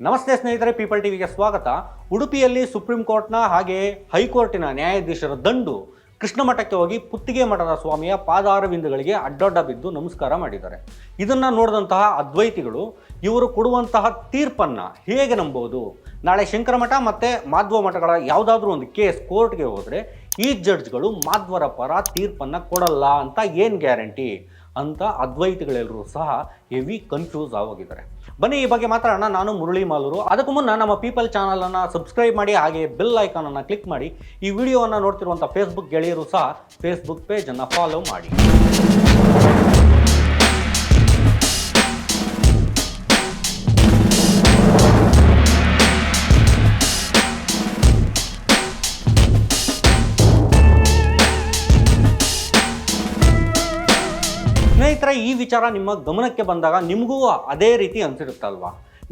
ನಮಸ್ತೆ ಸ್ನೇಹಿತರೆ ಪೀಪಲ್ ಟಿವಿಗೆ ಸ್ವಾಗತ. ಉಡುಪಿಯಲ್ಲಿ ಸುಪ್ರೀಂ ಕೋರ್ಟ್ನ ಹಾಗೆ ಹೈಕೋರ್ಟಿನ ನ್ಯಾಯಾಧೀಶರ ದಂಡು ಕೃಷ್ಣ ಮಠಕ್ಕೆ ಹೋಗಿ ಪುತ್ತಿಗೆ ಮಠದ ಸ್ವಾಮಿಯ ಪಾದಾರವಿಂದಗಳಿಗೆ ಅಡ್ಡಡ್ಡ ಬಿದ್ದು ನಮಸ್ಕಾರ ಮಾಡಿದ್ದಾರೆ. ಇದನ್ನು ನೋಡಿದಂತಹ ಅದ್ವೈತಿಗಳು, ಇವರು ಕೊಡುವಂತಹ ತೀರ್ಪನ್ನು ಹೇಗೆ ನಂಬೋದು? ನಾಳೆ ಶಂಕರಮಠ ಮತ್ತು ಮಾಧ್ವ ಮಠಗಳ ಯಾವುದಾದ್ರೂ ಒಂದು ಕೇಸ್ ಕೋರ್ಟ್ಗೆ ಹೋದರೆ ಈ ಜಡ್ಜ್ಗಳು ಮಾಧ್ವರ ಪರ ತೀರ್ಪನ್ನು ಕೊಡಲ್ಲ ಅಂತ ಏನು ಗ್ಯಾರಂಟಿ? ಅಂತ ಅದ್ವೈತಿಗಳೆಲ್ಲರೂ ಸಹ ಹೆವಿ ಕನ್ಫ್ಯೂಸ್ ಆಗೋಗಿದ್ದಾರೆ. ಬನ್ನಿ, ಈ ಬಗ್ಗೆ ಮಾತಾಡೋಣ. ನಾನು ಮುರಳಿ ಮಾಲೂರು. ಅದಕ್ಕೂ ಮುನ್ನ ನಮ್ಮ ಪೀಪಲ್ ಚಾನಲನ್ನು ಸಬ್ಸ್ಕ್ರೈಬ್ ಮಾಡಿ, ಹಾಗೆ ಬೆಲ್ ಐಕಾನನ್ನು ಕ್ಲಿಕ್ ಮಾಡಿ. ಈ ವಿಡಿಯೋವನ್ನು ನೋಡ್ತಿರುವಂಥ ಫೇಸ್ಬುಕ್ ಗೆಳೆಯರು ಸಹ ಫೇಸ್ಬುಕ್ ಪೇಜನ್ನು ಫಾಲೋ ಮಾಡಿ. ಸ್ನೇಹಿತರೆ, ಈ ವಿಚಾರ ನಿಮ್ಮ ಗಮನಕ್ಕೆ ಬಂದಾಗ ನಿಮಗೂ ಅದೇ ರೀತಿ ಅನ್ಸಿರುತ್ತಲ್ವಾ?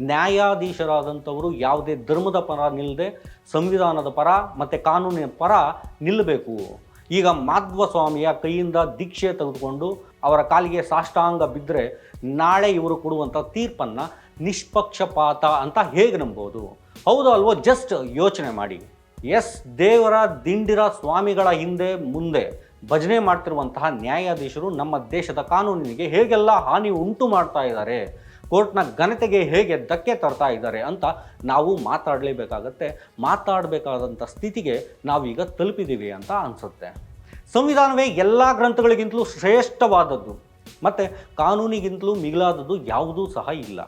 ನ್ಯಾಯಾಧೀಶರಾದಂಥವರು ಯಾವುದೇ ಧರ್ಮದ ಪರ ನಿಲ್ಲದೆ, ಸಂವಿಧಾನದ ಪರ ಮತ್ತು ಕಾನೂನಿನ ಪರ ನಿಲ್ಲಬೇಕು. ಈಗ ಮಾಧ್ವ ಸ್ವಾಮಿಯ ಕೈಯಿಂದ ದೀಕ್ಷೆ ತೆಗೆದುಕೊಂಡು ಅವರ ಕಾಲಿಗೆ ಸಾಷ್ಟಾಂಗ ಬಿದ್ದರೆ ನಾಳೆ ಇವರು ಕೊಡುವಂಥ ತೀರ್ಪನ್ನು ನಿಷ್ಪಕ್ಷಪಾತ ಅಂತ ಹೇಗೆ ನಂಬೋದು? ಹೌದು ಅಲ್ವೋ? ಜಸ್ಟ್ ಯೋಚನೆ ಮಾಡಿ. ಎಸ್ ದೇವರ ದಿಂಡಿರ ಸ್ವಾಮಿಗಳ ಹಿಂದೆ, ಮುಂದೆ ಭಜನೆ ಮಾಡ್ತಿರುವಂತಹ ನ್ಯಾಯಾಧೀಶರು ನಮ್ಮ ದೇಶದ ಕಾನೂನಿಗೆ ಹೇಗೆಲ್ಲ ಹಾನಿ ಉಂಟು ಮಾಡ್ತಾ ಇದ್ದಾರೆ, ಕೋರ್ಟ್ನ ಘನತೆಗೆ ಹೇಗೆ ಧಕ್ಕೆ ತರ್ತಾ ಇದ್ದಾರೆ ಅಂತ ನಾವು ಮಾತಾಡಲೇಬೇಕಾಗತ್ತೆ. ಮಾತಾಡಬೇಕಾದಂಥ ಸ್ಥಿತಿಗೆ ನಾವೀಗ ತಲುಪಿದ್ದೀವಿ ಅಂತ ಅನಿಸುತ್ತೆ. ಸಂವಿಧಾನವೇ ಎಲ್ಲ ಗ್ರಂಥಗಳಿಗಿಂತಲೂ ಶ್ರೇಷ್ಠವಾದದ್ದು. ಮತ್ತು ಕಾನೂನಿಗಿಂತಲೂ ಮಿಗಿಲಾದದ್ದು ಯಾವುದೂ ಸಹ ಇಲ್ಲ.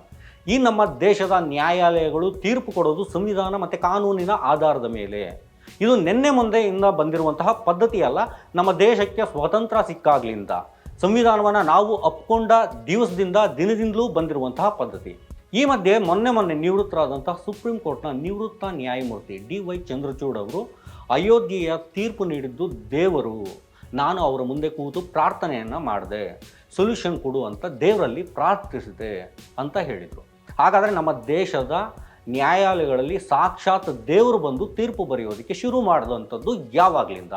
ಈ ನಮ್ಮ ದೇಶದ ನ್ಯಾಯಾಲಯಗಳು ತೀರ್ಪು ಕೊಡೋದು ಸಂವಿಧಾನ ಮತ್ತು ಕಾನೂನಿನ ಆಧಾರದ ಮೇಲೆ. ಇದು ನಿನ್ನೆ ಮುಂದೆಯಿಂದ ಬಂದಿರುವಂತಹ ಪದ್ಧತಿ ಅಲ್ಲ. ನಮ್ಮ ದೇಶಕ್ಕೆ ಸ್ವತಂತ್ರ ಸಿಕ್ಕಾಗ್ಲಿಂದ ಸಂವಿಧಾನವನ್ನು ನಾವು ಅಪ್ಕೊಂಡ ದಿವಸದಿಂದ ದಿನದಿಂದಲೂ ಬಂದಿರುವಂತಹ ಪದ್ಧತಿ. ಈ ಮಧ್ಯೆ ಮೊನ್ನೆ ಮೊನ್ನೆ ನಿವೃತ್ತರಾದಂತಹ ಸುಪ್ರೀಂ ಕೋರ್ಟ್ನ ನಿವೃತ್ತ ನ್ಯಾಯಮೂರ್ತಿ ಡಿ ವೈ ಚಂದ್ರಚೂಡ್ ಅವರು ಅಯೋಧ್ಯೆಯ ತೀರ್ಪು ನೀಡಿದ್ದು ದೇವರು. ನಾನು ಅವರ ಮುಂದೆ ಕೂತು ಪ್ರಾರ್ಥನೆಯನ್ನು ಮಾಡಿದೆ. ಸೊಲ್ಯೂಷನ್ ಕೊಡು ಅಂತ ದೇವರಲ್ಲಿ ಪ್ರಾರ್ಥಿಸಿದೆ ಅಂತ ಹೇಳಿದರು. ಹಾಗಾದರೆ ನಮ್ಮ ದೇಶದ ನ್ಯಾಯಾಲಯಗಳಲ್ಲಿ ಸಾಕ್ಷಾತ್ ದೇವರು ಬಂದು ತೀರ್ಪು ಬರೆಯೋದಕ್ಕೆ ಶುರು ಮಾಡಿದಂಥದ್ದು ಯಾವಾಗಲಿಂದ?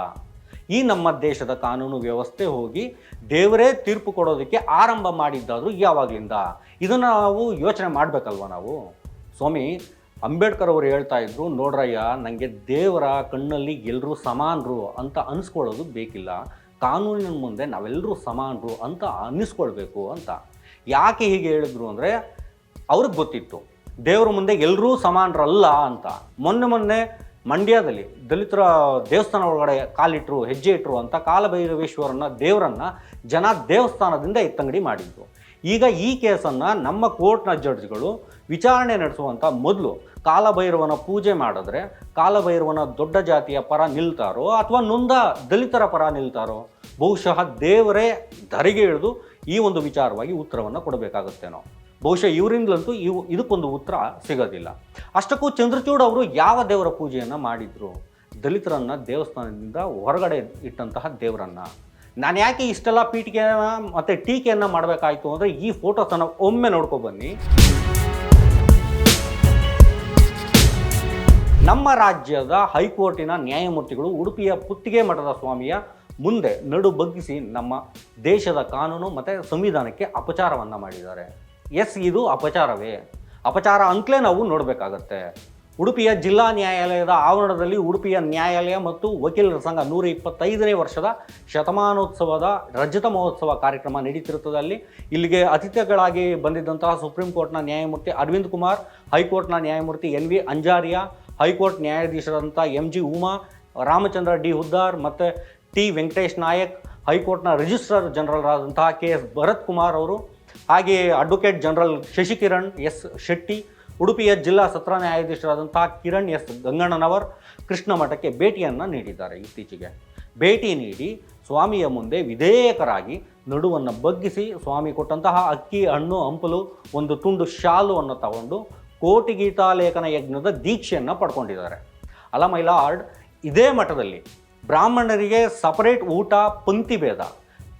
ಈ ನಮ್ಮ ದೇಶದ ಕಾನೂನು ವ್ಯವಸ್ಥೆ ಹೋಗಿ ದೇವರೇ ತೀರ್ಪು ಕೊಡೋದಕ್ಕೆ ಆರಂಭ ಮಾಡಿದ್ದಾದರೂ ಯಾವಾಗಲಿಂದ? ಇದನ್ನು ನಾವು ಯೋಚನೆ ಮಾಡಬೇಕಲ್ವ ನಾವು? ಸ್ವಾಮಿ, ಅಂಬೇಡ್ಕರ್ ಅವರು ಹೇಳ್ತಾ ಇದ್ರು, ನೋಡ್ರಯ್ಯ ನನಗೆ ದೇವರ ಕಣ್ಣಲ್ಲಿ ಎಲ್ಲರೂ ಸಮಾನರು ಅಂತ ಅನಿಸ್ಕೊಳ್ಳೋದು ಬೇಕಿಲ್ಲ. ಕಾನೂನಿನ ಮುಂದೆ ನಾವೆಲ್ಲರೂ ಸಮಾನರು ಅಂತ ಅನ್ನಿಸ್ಕೊಳ್ಬೇಕು ಅಂತ. ಯಾಕೆ ಹೀಗೆ ಹೇಳಿದ್ರು ಅಂದರೆ, ಅವ್ರಿಗೆ ಗೊತ್ತಿತ್ತು. ದೇವರ ಮುಂದೆ ಎಲ್ಲರೂ ಸಮಾನರಲ್ಲ ಅಂತ. ಮೊನ್ನೆ ಮೊನ್ನೆ ಮಂಡ್ಯದಲ್ಲಿ ದಲಿತರ ದೇವಸ್ಥಾನ ಒಳಗಡೆ ಕಾಲಿಟ್ಟರು ಹೆಜ್ಜೆ ಇಟ್ಟರು ಅಂತ ಕಾಲಭೈರವೇಶ್ವರನ ದೇವರನ್ನ ಜನ ದೇವಸ್ಥಾನದಿಂದ ಎತ್ತಂಗಡಿ ಮಾಡಿದ್ರು. ಈಗ ಈ ಕೇಸನ್ನು ನಮ್ಮ ಕೋರ್ಟ್ನ ಜಡ್ಜ್ಗಳು ವಿಚಾರಣೆ ನಡೆಸುವಂಥ ಮೊದಲು ಕಾಲಭೈರವನ ಪೂಜೆ ಮಾಡಿದ್ರೆ ಕಾಲಭೈರವನ ದೊಡ್ಡ ಜಾತಿಯ ಪರ ನಿಲ್ತಾರೋ ಅಥವಾ ನೊಂದ ದಲಿತರ ಪರ ನಿಲ್ತಾರೋ? ಬಹುಶಃ ದೇವರೇ ಧರೆಗೆ ಇಳಿದು ಈ ಒಂದು ವಿಚಾರವಾಗಿ ಉತ್ತರವನ್ನು ಕೊಡಬೇಕಾಗುತ್ತೇನೋ. ಬಹುಶಃ ಇವರಿಂದಲಂತೂ ಇವು ಇದಕ್ಕೊಂದು ಉತ್ತರ ಸಿಗೋದಿಲ್ಲ. ಅಷ್ಟಕ್ಕೂ ಚಂದ್ರಚೂಡ್ ಅವರು ಯಾವ ದೇವರ ಪೂಜೆಯನ್ನು ಮಾಡಿದ್ರು? ದಲಿತರನ್ನು ದೇವಸ್ಥಾನದಿಂದ ಹೊರಗಡೆ ಇಟ್ಟಂತಹ ದೇವರನ್ನು. ನಾನು ಯಾಕೆ ಇಷ್ಟೆಲ್ಲ ಪೀಠಿಕೆಯನ್ನು ಮತ್ತು ಟೀಕೆಯನ್ನು ಮಾಡಬೇಕಾಯಿತು ಅಂದರೆ ಈ ಫೋಟೋಸನ್ನು ಒಮ್ಮೆ ನೋಡ್ಕೊಬನ್ನಿ ನಮ್ಮ ರಾಜ್ಯದ ಹೈಕೋರ್ಟಿನ ನ್ಯಾಯಮೂರ್ತಿಗಳು ಉಡುಪಿಯ ಪುತ್ತಿಗೆ ಮಠದ ಸ್ವಾಮಿಯ ಮುಂದೆ ನಡು ಬಗ್ಗಿಸಿ ನಮ್ಮ ದೇಶದ ಕಾನೂನು ಮತ್ತು ಸಂವಿಧಾನಕ್ಕೆ ಅಪಚಾರವನ್ನು ಮಾಡಿದ್ದಾರೆ. ಎಸ್, ಇದು ಅಪಚಾರವೇ. ಅಪಚಾರ ಅಂತಲೇ ನಾವು ನೋಡಬೇಕಾಗತ್ತೆ. ಉಡುಪಿಯ ಜಿಲ್ಲಾ ನ್ಯಾಯಾಲಯದ ಆವರಣದಲ್ಲಿ ಉಡುಪಿಯ ನ್ಯಾಯಾಲಯ ಮತ್ತು ವಕೀಲರ ಸಂಘ ನೂರ ಇಪ್ಪತ್ತೈದನೇ ವರ್ಷದ ಶತಮಾನೋತ್ಸವದ ರಜತ ಮಹೋತ್ಸವ ಕಾರ್ಯಕ್ರಮ ನಡೀತಿರುತ್ತದೆ ಅಲ್ಲಿ. ಇಲ್ಲಿಗೆ ಅತಿಥಿಗಳಾಗಿ ಬಂದಿದ್ದಂತಹ ಸುಪ್ರೀಂ ಕೋರ್ಟ್ನ ನ್ಯಾಯಮೂರ್ತಿ ಅರವಿಂದ್ ಕುಮಾರ್, ಹೈಕೋರ್ಟ್ನ ನ್ಯಾಯಮೂರ್ತಿ N V Anjaria, high court ನ್ಯಾಯಾಧೀಶರಾದಂಥ M G Uma, Ramachandra D Huddar ಮತ್ತು ಟಿ ವೆಂಕಟೇಶ್ ನಾಯಕ್, ಹೈಕೋರ್ಟ್ನ ರಿಜಿಸ್ಟ್ರಾರ್ ಜನರಲ್ ಆದಂತಹ ಕೆ ಎಸ್ ಭರತ್ ಕುಮಾರ್ ಅವರು ಹಾಗೆಯೇ advocate general Shashikiran S Shetty, ಉಡುಪಿಯ ಜಿಲ್ಲಾ ಸತ್ರ ನ್ಯಾಯಾಧೀಶರಾದಂತಹ ಕಿರಣ್ ಎಸ್ ಗಂಗಣ್ಣನವರ್ ಕೃಷ್ಣ ಮಠಕ್ಕೆ ಭೇಟಿಯನ್ನು ನೀಡಿದ್ದಾರೆ. ಇತ್ತೀಚೆಗೆ ಭೇಟಿ ನೀಡಿ ಸ್ವಾಮಿಯ ಮುಂದೆ ವಿಧೇಯಕರಾಗಿ ನಡುವನ್ನು ಬಗ್ಗಿಸಿ ಸ್ವಾಮಿ ಕೊಟ್ಟಂತಹ ಅಕ್ಕಿ, ಹಣ್ಣು, ಹಂಪಲು, ಒಂದು ತುಂಡು ಶಾಲುವನ್ನು ತಗೊಂಡು ಕೋಟಿ ಗೀತಾಲೇಖನ ಯಜ್ಞದ ದೀಕ್ಷೆಯನ್ನು ಪಡ್ಕೊಂಡಿದ್ದಾರೆ. ಅಲಮೈಲಾರ್ಡ್ ಮೈಲಾರ್ಡ್ ಇದೇ ಮಠದಲ್ಲಿ ಬ್ರಾಹ್ಮಣರಿಗೆ ಸಪರೇಟ್ ಊಟ, ಪಂಕ್ತಿ ಭೇದ.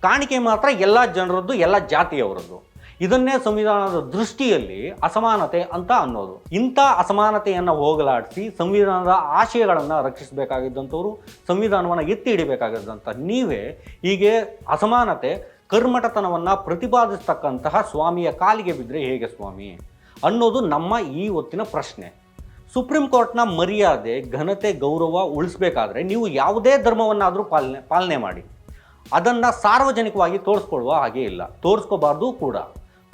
ಕಾಣಿಕೆ ಮಾತ್ರ ಎಲ್ಲ ಜನರದ್ದು, ಎಲ್ಲ ಜಾತಿಯವರದ್ದು. ಇದನ್ನೇ ಸಂವಿಧಾನದ ದೃಷ್ಟಿಯಲ್ಲಿ ಅಸಮಾನತೆ ಅಂತ ಅನ್ನೋದು. ಇಂಥ ಅಸಮಾನತೆಯನ್ನು ಹೋಗಲಾಡಿಸಿ ಸಂವಿಧಾನದ ಆಶಯಗಳನ್ನು ರಕ್ಷಿಸಬೇಕಾಗಿದ್ದಂಥವ್ರು, ಸಂವಿಧಾನವನ್ನು ಎತ್ತಿ ಹಿಡಿಬೇಕಾಗಿದ್ದಂಥ ನೀವೇ ಹೀಗೆ ಅಸಮಾನತೆ, ಕರ್ಮಟತನವನ್ನು ಪ್ರತಿಪಾದಿಸ್ತಕ್ಕಂತಹ ಸ್ವಾಮಿಯ ಕಾಲಿಗೆ ಬಿದ್ದರೆ ಹೇಗೆ ಸ್ವಾಮಿ? ಅನ್ನೋದು ನಮ್ಮ ಈ ಹೊತ್ತಿನ ಪ್ರಶ್ನೆ. ಸುಪ್ರೀಂ ಕೋರ್ಟ್ನ ಮರ್ಯಾದೆ, ಘನತೆ, ಗೌರವ ಉಳಿಸ್ಬೇಕಾದ್ರೆ ನೀವು ಯಾವುದೇ ಧರ್ಮವನ್ನಾದರೂ ಪಾಲನೆ ಪಾಲನೆ ಮಾಡಿ. ಅದನ್ನು ಸಾರ್ವಜನಿಕವಾಗಿ ತೋರಿಸ್ಕೊಳ್ಳುವ ಹಾಗೆ ಇಲ್ಲ. ತೋರಿಸ್ಕೋಬಾರ್ದು ಕೂಡ.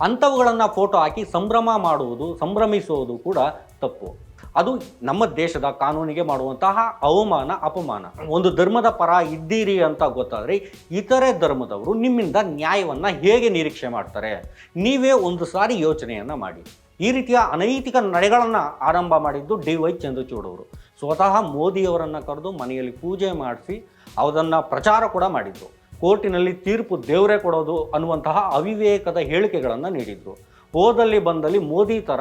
ಅಂಥವುಗಳನ್ನು ಫೋಟೋ ಹಾಕಿ ಸಂಭ್ರಮ ಮಾಡುವುದು, ಸಂಭ್ರಮಿಸುವುದು ಕೂಡ ತಪ್ಪು. ಅದು ನಮ್ಮ ದೇಶದ ಕಾನೂನಿಗೆ ಮಾಡುವಂತಹ ಅವಮಾನ, ಅಪಮಾನ. ಒಂದು ಧರ್ಮದ ಪರ ಇದ್ದೀರಿ ಅಂತ ಗೊತ್ತಾದರೆ ಇತರೆ ಧರ್ಮದವರು ನಿಮ್ಮಿಂದ ನ್ಯಾಯವನ್ನು ಹೇಗೆ ನಿರೀಕ್ಷೆ ಮಾಡ್ತಾರೆ? ನೀವೇ ಒಂದು ಸಾರಿ ಯೋಚನೆಯನ್ನು ಮಾಡಿ. ಈ ರೀತಿಯ ಅನೈತಿಕ ನಡೆಗಳನ್ನು ಆರಂಭ ಮಾಡಿದ್ದು ಡಿ ವೈ ಚಂದ್ರಚೂಡ್ ಅವರು. ಸ್ವತಃ ಮೋದಿಯವರನ್ನು ಕರೆದು ಮನೆಯಲ್ಲಿ ಪೂಜೆ ಮಾಡಿಸಿ ಅದನ್ನು ಪ್ರಚಾರ ಕೂಡ ಮಾಡಿದ್ದು ಕೋರ್ಟಿನಲ್ಲಿ ತೀರ್ಪು ದೇವರೇ ಕೊಡೋದು ಅನ್ನುವಂತಹ ಅವಿವೇಕದ ಹೇಳಿಕೆಗಳನ್ನು ನೀಡಿದ್ರು. ಹೋದಲ್ಲಿ ಬಂದಲ್ಲಿ ಮೋದಿ ಥರ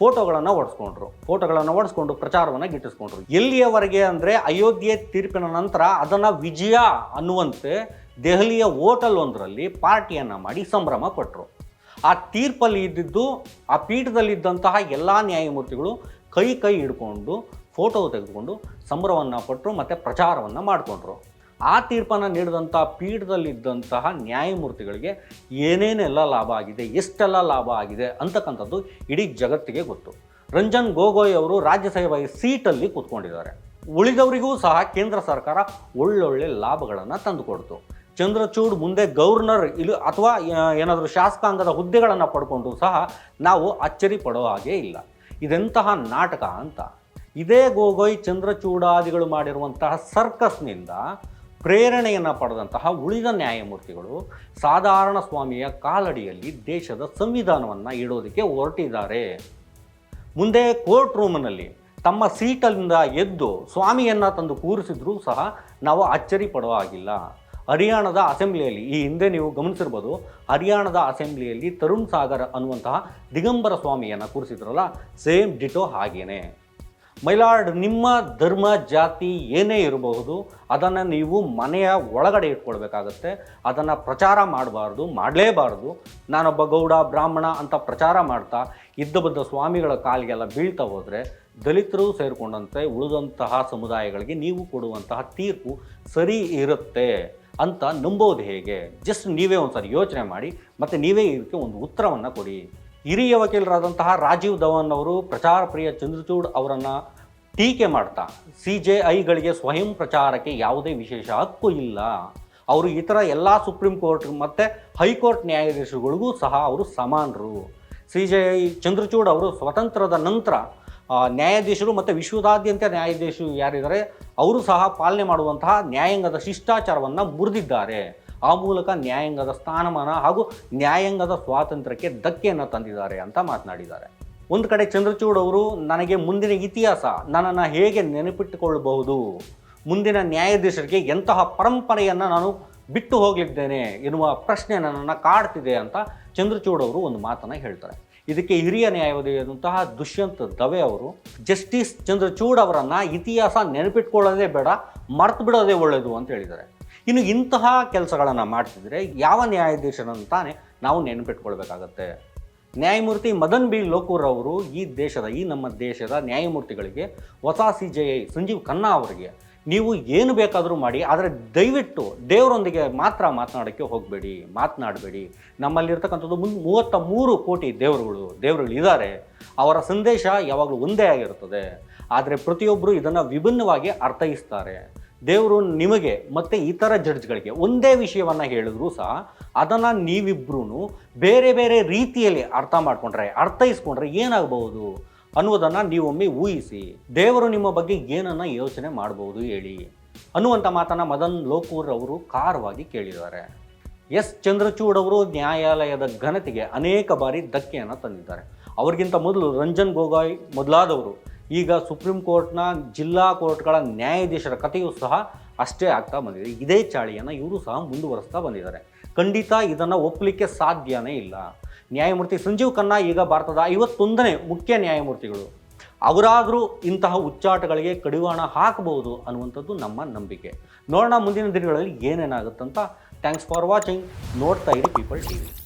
ಫೋಟೋಗಳನ್ನು ಓಡಿಸ್ಕೊಂಡ್ರು ಫೋಟೋಗಳನ್ನು ಓಡಿಸ್ಕೊಂಡು ಪ್ರಚಾರವನ್ನು ಗಿಟ್ಟಿಸ್ಕೊಂಡ್ರು. ಎಲ್ಲಿಯವರೆಗೆ ಅಂದರೆ ಅಯೋಧ್ಯೆ ತೀರ್ಪಿನ ನಂತರ ಅದನ್ನು ವಿಜಯ ಅನ್ನುವಂತೆ ದೆಹಲಿಯ ಹೋಟೆಲ್ ಒಂದರಲ್ಲಿ ಪಾರ್ಟಿಯನ್ನು ಮಾಡಿ ಸಂಭ್ರಮ ಪಟ್ಟರು ಆ ತೀರ್ಪಲ್ಲಿ ಇದ್ದಿದ್ದು, ಆ ಪೀಠದಲ್ಲಿದ್ದಂತಹ ಎಲ್ಲ ನ್ಯಾಯಮೂರ್ತಿಗಳು ಕೈ ಕೈ ಹಿಡ್ಕೊಂಡು, ಫೋಟೋ ತೆಗೆದುಕೊಂಡು ಸಂಭ್ರಮವನ್ನು ಪಟ್ಟರು ಮತ್ತು ಪ್ರಚಾರವನ್ನು ಮಾಡಿಕೊಂಡ್ರು. ಆ ತೀರ್ಪನ್ನು ನೀಡಿದಂಥ ಪೀಠದಲ್ಲಿದ್ದಂತಹ ನ್ಯಾಯಮೂರ್ತಿಗಳಿಗೆ ಏನೇನೆಲ್ಲ ಲಾಭ ಆಗಿದೆ, ಎಷ್ಟೆಲ್ಲ ಲಾಭ ಆಗಿದೆ ಅಂತಕ್ಕಂಥದ್ದು ಇಡೀ ಜಗತ್ತಿಗೆ ಗೊತ್ತು. ರಂಜನ್ ಗೊಗೋಯ್ ಅವರು ರಾಜ್ಯಸಭೆಯ ಸೀಟಲ್ಲಿ ಕೂತ್ಕೊಂಡಿದ್ದಾರೆ. ಉಳಿದವರಿಗೂ ಸಹ ಕೇಂದ್ರ ಸರ್ಕಾರ ಒಳ್ಳೊಳ್ಳೆ ಲಾಭಗಳನ್ನು ತಂದುಕೊಡ್ತು ಚಂದ್ರಚೂಡ್ ಮುಂದೆ ಗವರ್ನರ್ ಇಲ್ಲಿ ಅಥವಾ ಏನಾದರೂ ಶಾಸಕಾಂಗದ ಹುದ್ದೆಗಳನ್ನು ಪಡ್ಕೊಂಡು ಸಹ ನಾವು ಅಚ್ಚರಿ ಪಡೋ ಹಾಗೆ ಇಲ್ಲ. ಇದೆಂತಹ ನಾಟಕ ಅಂತ. ಇದೇ ಗೊಗೋಯ್ ಚಂದ್ರಚೂಡಾದಿಗಳು ಮಾಡಿರುವಂತಹ ಸರ್ಕಸ್ನಿಂದ ಪ್ರೇರಣೆಯನ್ನು ಪಡೆದಂತಹ ಉಳಿದ ನ್ಯಾಯಮೂರ್ತಿಗಳು ಸಾಧಾರಣ ಸ್ವಾಮಿಯ ಕಾಲಡಿಯಲ್ಲಿ ದೇಶದ ಸಂವಿಧಾನವನ್ನು ಇಡೋದಕ್ಕೆ ಹೊರಟಿದ್ದಾರೆ. ಮುಂದೆ ಕೋರ್ಟ್ ರೂಮ್ನಲ್ಲಿ ತಮ್ಮ ಸೀಟಲ್ಲಿಂದ ಎದ್ದು ಸ್ವಾಮಿಯನ್ನು ತಂದು ಕೂರಿಸಿದ್ರೂ ಸಹ ನಾವು ಅಚ್ಚರಿ ಪಡೋ ಹಾಗಿಲ್ಲ. ಹರಿಯಾಣದ ಅಸೆಂಬ್ಲಿಯಲ್ಲಿ, ಈ ಹಿಂದೆ ನೀವು ಗಮನಿಸಿರ್ಬೋದು, ಹರಿಯಾಣದ ಅಸೆಂಬ್ಲಿಯಲ್ಲಿ ತರುಣ್ ಸಾಗರ್ ಅನ್ನುವಂತಹ ದಿಗಂಬರ ಸ್ವಾಮಿಯನ್ನು ಕೂರಿಸಿದ್ರಲ್ಲ, ಸೇಮ್ ಡಿಟೋ ಹಾಗೇನೆ. ಮೈಲಾರ್ಡ್ ನಿಮ್ಮ ಧರ್ಮ, ಜಾತಿ ಏನೇ ಇರಬಹುದು, ಅದನ್ನು ನೀವು ಮನೆಯ ಒಳಗಡೆ ಇಟ್ಕೊಳ್ಬೇಕಾಗತ್ತೆ. ಅದನ್ನು ಪ್ರಚಾರ ಮಾಡಬಾರ್ದು, ಮಾಡಲೇಬಾರ್ದು. ನಾನೊಬ್ಬ ಗೌಡ, ಬ್ರಾಹ್ಮಣ ಅಂತ ಪ್ರಚಾರ ಮಾಡ್ತಾ ಇದ್ದ ಬದ್ದ ಸ್ವಾಮಿಗಳ ಕಾಲಿಗೆಲ್ಲ ಬೀಳ್ತಾ ಹೋದರೆ ದಲಿತರು ಸೇರಿಕೊಂಡಂತೆ ಉಳಿದಂತಹ ಸಮುದಾಯಗಳಿಗೆ ನೀವು ಕೊಡುವಂತಹ ತೀರ್ಪು ಸರಿ ಇರುತ್ತೆ ಅಂತ ನಂಬೋದು ಹೇಗೆ? ಜಸ್ಟ್ ನೀವೇ ಒಂದು ಸಾರಿ ಯೋಚನೆ ಮಾಡಿ, ಮತ್ತು ನೀವೇ ಇದಕ್ಕೆ ಒಂದು ಉತ್ತರವನ್ನು ಕೊಡಿ. ಹಿರಿಯ ವಕೀಲರಾದಂತಹ ರಾಜೀವ್ ಧವನ್ ಅವರು ಪ್ರಚಾರ ಪ್ರಿಯ ಚಂದ್ರಚೂಡ್ ಅವರನ್ನು ಟೀಕೆ ಮಾಡ್ತಾ, ಸಿ ಜೆ ಐಗಳಿಗೆ ಸ್ವಯಂ ಪ್ರಚಾರಕ್ಕೆ ಯಾವುದೇ ವಿಶೇಷ ಹಕ್ಕು ಇಲ್ಲ. ಅವರು ಇತರ ಎಲ್ಲ ಸುಪ್ರೀಂ ಕೋರ್ಟ್ ಮತ್ತು ಹೈಕೋರ್ಟ್ ನ್ಯಾಯಾಧೀಶಗಳಿಗೂ ಸಹ ಅವರು ಸಮಾನರು. ಸಿ ಜೆ ಐ ಚಂದ್ರಚೂಡ್ ಅವರು ಸ್ವತಂತ್ರದ ನಂತರ ನ್ಯಾಯಾಧೀಶರು ಮತ್ತು ವಿಶ್ವದಾದ್ಯಂತ ನ್ಯಾಯಾಧೀಶರು ಯಾರಿದ್ದಾರೆ, ಅವರು ಸಹ ಪಾಲನೆ ಮಾಡುವಂತಹ ನ್ಯಾಯಾಂಗದ ಶಿಷ್ಟಾಚಾರವನ್ನು ಮುರಿದಿದ್ದಾರೆ. ಆ ಮೂಲಕ ನ್ಯಾಯಾಂಗದ ಸ್ಥಾನಮಾನ ಹಾಗೂ ನ್ಯಾಯಾಂಗದ ಸ್ವಾತಂತ್ರ್ಯಕ್ಕೆ ಧಕ್ಕೆಯನ್ನು ತಂದಿದ್ದಾರೆ ಅಂತ ಮಾತನಾಡಿದ್ದಾರೆ. ಒಂದು ಕಡೆ ಚಂದ್ರಚೂಡ್ ಅವರು, ನನಗೆ ಮುಂದಿನ ಇತಿಹಾಸ, ನನ್ನನ್ನು ಹೇಗೆ ನೆನಪಿಟ್ಟುಕೊಳ್ಳಬಹುದು? ಮುಂದಿನ ನ್ಯಾಯಾಧೀಶರಿಗೆ ಎಂತಹ ಪರಂಪರೆಯನ್ನು ನಾನು ಬಿಟ್ಟು ಹೋಗಲಿದ್ದೇನೆ ಎನ್ನುವ ಪ್ರಶ್ನೆ ನನ್ನನ್ನು ಕಾಡ್ತಿದೆ ಅಂತ ಚಂದ್ರಚೂಡ್ ಅವರು ಒಂದು ಮಾತನ್ನು ಹೇಳ್ತಾರೆ. ಇದಕ್ಕೆ ಹಿರಿಯ ನ್ಯಾಯವಾದಿಯಾದಂತಹ ದುಷ್ಯಂತ ದವೆ ಅವರು, ಜಸ್ಟಿಸ್ ಚಂದ್ರಚೂಡ್ ಅವರನ್ನು ಇತಿಹಾಸ ನೆನಪಿಟ್ಕೊಳ್ಳೋದೇ ಬೇಡ ಮರ್ತು ಬಿಡೋದೇ ಒಳ್ಳೆಯದು ಅಂತ ಹೇಳಿದ್ದಾರೆ. ಇನ್ನು ಇಂತಹ ಕೆಲಸಗಳನ್ನು ಮಾಡ್ತಿದ್ರೆ ಯಾವ ನ್ಯಾಯಾಧೀಶರನ್ನು ತಾನೇ ನಾವು ನೆನಪಿಟ್ಕೊಳ್ಬೇಕಾಗತ್ತೆ? ನ್ಯಾಯಮೂರ್ತಿ ಮದನ್ ಬಿ ಲೋಕೂರ್ ಅವರು ಈ ದೇಶದ, ಈ ನಮ್ಮ ದೇಶದ ನ್ಯಾಯಮೂರ್ತಿಗಳಿಗೆ ಹೊಸ C J I Sanjiv Khanna ಅವರಿಗೆ ನೀವು ಏನು ಬೇಕಾದರೂ ಮಾಡಿ, ಆದರೆ ದಯವಿಟ್ಟು ದೇವರೊಂದಿಗೆ ಮಾತ್ರ ಮಾತನಾಡೋಕ್ಕೆ ಹೋಗಬೇಡಿ, ಮಾತನಾಡಬೇಡಿ. ನಮ್ಮಲ್ಲಿರ್ತಕ್ಕಂಥದ್ದು ಮುನ್, ಮೂವತ್ತ ಮೂರು ಕೋಟಿ ದೇವರುಗಳು ದೇವರುಗಳು ಇದ್ದಾರೆ. ಅವರ ಸಂದೇಶ ಯಾವಾಗಲೂ ಒಂದೇ ಆಗಿರುತ್ತದೆ. ಆದರೆ ಪ್ರತಿಯೊಬ್ಬರು ಇದನ್ನು ವಿಭಿನ್ನವಾಗಿ ಅರ್ಥೈಸ್ತಾರೆ. ದೇವರು ನಿಮಗೆ ಮತ್ತು ಇತರ ಜಡ್ಜ್ಗಳಿಗೆ ಒಂದೇ ವಿಷಯವನ್ನು ಹೇಳಿದ್ರು ಸಹ ಅದನ್ನು ನೀವಿಬ್ಬರೂ ಬೇರೆ ಬೇರೆ ರೀತಿಯಲ್ಲಿ ಅರ್ಥ ಮಾಡಿಕೊಂಡ್ರೆ, ಅರ್ಥೈಸ್ಕೊಂಡ್ರೆ ಏನಾಗಬಹುದು ಅನ್ನುವುದನ್ನು ನೀವೊಮ್ಮೆ ಊಹಿಸಿ. ದೇವರು ನಿಮ್ಮ ಬಗ್ಗೆ ಏನನ್ನು ಯೋಚನೆ ಮಾಡಬಹುದು ಹೇಳಿ. ಅನ್ನುವಂಥ ಮಾತನ್ನು ಮದನ್ ಲೋಕೂರ್ ಅವರು ಖಾರವಾಗಿ ಕೇಳಿದ್ದಾರೆ. ಎಸ್. ಚಂದ್ರಚೂಡ್ ಅವರು ನ್ಯಾಯಾಲಯದ ಘನತೆಗೆ ಅನೇಕ ಬಾರಿ ಧಕ್ಕೆಯನ್ನು ತಂದಿದ್ದಾರೆ. ಅವ್ರಿಗಿಂತ ಮೊದಲು ರಂಜನ್ ಗೊಗೊಯ್ ಮೊದಲಾದವರು ಈಗ ಸುಪ್ರೀಂ ಕೋರ್ಟ್ನ ಜಿಲ್ಲಾ ಕೋರ್ಟ್ಗಳ ನ್ಯಾಯಾಧೀಶರ ಕಥೆಯೂ ಸಹ ಅಷ್ಟೇ ಆಗ್ತಾ ಬಂದಿದೆ. ಇದೇ ಚಾಳಿಯನ್ನು ಇವರು ಸಹ ಮುಂದುವರಿಸ್ತಾ ಬಂದಿದ್ದಾರೆ. ಖಂಡಿತ ಇದನ್ನು ಒಪ್ಪಲಿಕ್ಕೆ ಸಾಧ್ಯನೇ ಇಲ್ಲ. ನ್ಯಾಯಮೂರ್ತಿ ಸಂಜೀವ್ ಖನ್ನಾ ಈಗ ಭಾರತದ ಐವತ್ತೊಂದನೇ ಮುಖ್ಯ ನ್ಯಾಯಮೂರ್ತಿಗಳು. ಅವರಾದರೂ ಇಂತಹ ಉಚ್ಚಾಟಗಳಿಗೆ ಕಡಿವಾಣ ಹಾಕಬಹುದು ಅನ್ನುವಂಥದ್ದು ನಮ್ಮ ನಂಬಿಕೆ. ನೋಡೋಣ ಮುಂದಿನ ದಿನಗಳಲ್ಲಿ ಏನೇನಾಗುತ್ತಂತ. Thanks for watching. ನೋಡ್ತಾ ಇರಿ ಪೀಪಲ್ ಟಿವಿ.